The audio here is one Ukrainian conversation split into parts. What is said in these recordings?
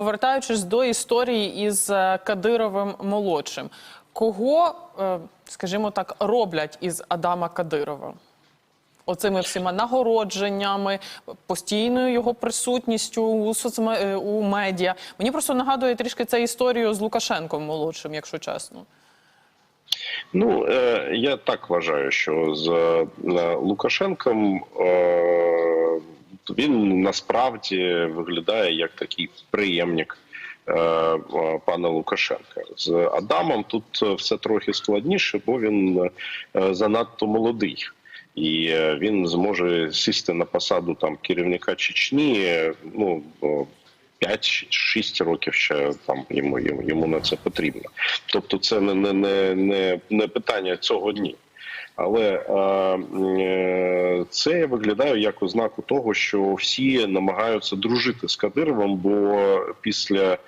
Повертаючись до історії із е, Кадировим молодшим, кого, е, скажімо так, роблять із Адама Кадирова? Оцими всіма нагородженнями, постійною його присутністю у соцме... е, у медіа. Мені просто нагадує трішки це історію з Лукашенком молодшим, якщо чесно. Ну я так вважаю, що з Лукашенком він насправді виглядає як такий приємник е, е, пана Лукашенка. З Адамом тут все трохи складніше, бо він е, занадто молодий. І е, він зможе сісти на посаду там керівника Чечні. е, Ну о, 5-6 років ще там йому, йому йому на це потрібно. Тобто, це не, не, не, не питання цього дні. Але е, е, це виглядає як ознаку того, що всі намагаються дружити з Кадировим, бо після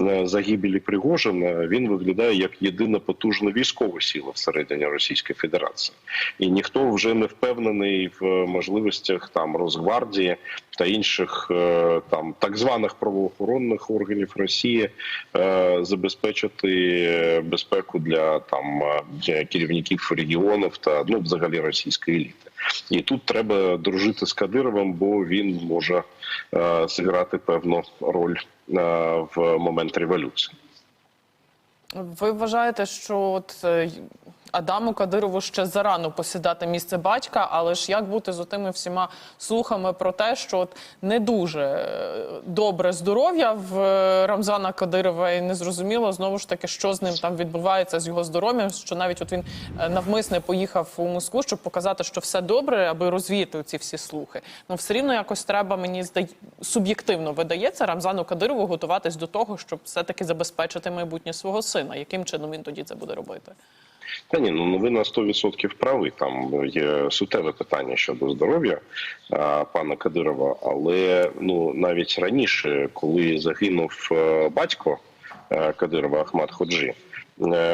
е, загибелі Пригожина він виглядає як єдина потужна військова сила всередині Російської Федерації, і ніхто вже не впевнений в можливостях там Росгвардії та інших е, там так званих правоохоронних органів Росії е, забезпечити безпеку для там для керівників регіонів та ну взагалі російської еліти. І тут треба дружити з Кадировим, бо він може е, зіграти певну роль в момент революції. Ви вважаєте, що от е, Адаму Кадирову ще зарано посідати місце батька, але ж як бути з отими всіма слухами про те, що от не дуже е, добре здоров'я в е, Рамзана Кадирова, і не зрозуміло знову ж таки, що з ним там відбувається з його здоров'ям. Що навіть от він навмисне поїхав у Москву, щоб показати, що все добре, аби розвіяти ці всі слухи. Ну все рівно якось треба мені здає суб'єктивно видається Рамзану Кадирову готуватись до того, щоб все таки забезпечити майбутнє свого сина. Яким чином він тоді це буде робити? Та ні, ну ви на 100% праві. Там є суттєве питання щодо здоров'я пана Кадирова. Але ну навіть раніше, коли загинув е, батько е, Кадирова Ахмад Ходжі,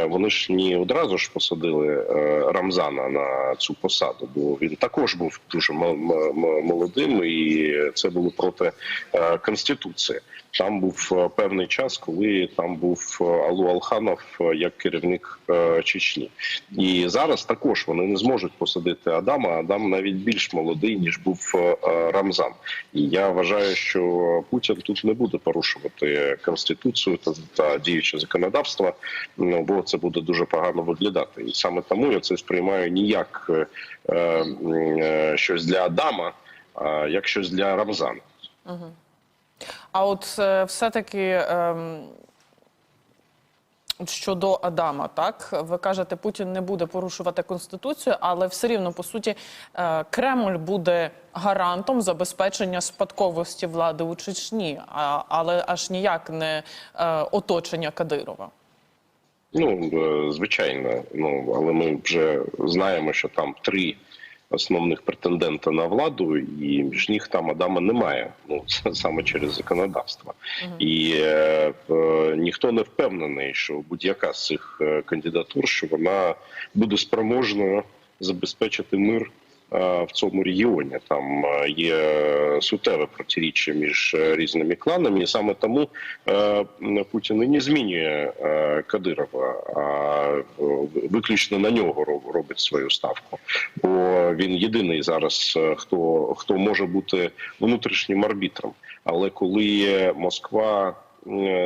вони ж не одразу ж посадили е, Рамзана на цю посаду, бо він також був дуже молодим, і це було проти е, конституції. Там був е, певний час, коли там був е, Алу Алханов е, як керівник е, Чечні, і зараз також вони не зможуть посадити Адама. Адам навіть більш молодий ніж був е, е, Рамзан. І я вважаю, що Путін тут не буде порушувати конституцію та, та діюче законодавство, ну бо це буде дуже погано виглядати. І саме тому я це сприймаю не як е, е, е, щось для Адама, а як щось для Рамзана. А от е, все-таки ем, щодо Адама, так ви кажете, Путін не буде порушувати конституцію, але все рівно по суті е, Кремль буде гарантом забезпечення спадковості влади у Чечні, але аж ніяк не е, оточення Кадирова. Ну е, звичайно, ну але ми вже знаємо, що там три основних претендента на владу, і між них там Адама немає. Ну це саме через законодавство, і е, е, ніхто не впевнений, що будь-яка з цих е, кандидатур, що вона буде спроможною забезпечити мир. Е, В цьому регіоні там е, є суттєве протиріччя між е, різними кланами, і саме тому Путін і не змінює Кадирова, а виключно на нього робить свою ставку. Бо він єдиний зараз, хто хто може бути внутрішнім арбітром. Але коли Москва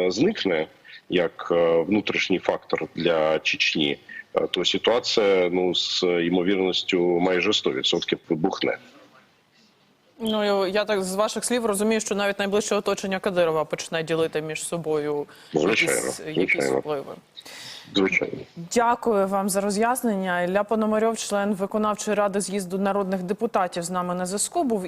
зникне як внутрішній фактор для Чечні, то ситуація ну з ймовірністю майже 100% вибухне. Ну я так з ваших слів розумію, що навіть найближче оточення Кадирова почне ділити між собою Звичайно, якісь, якісь впливи. Звичайно. Дякую вам за роз'яснення. Ілля Пономарьов, член виконавчої ради з'їзду народних депутатів, з нами на зв'язку був.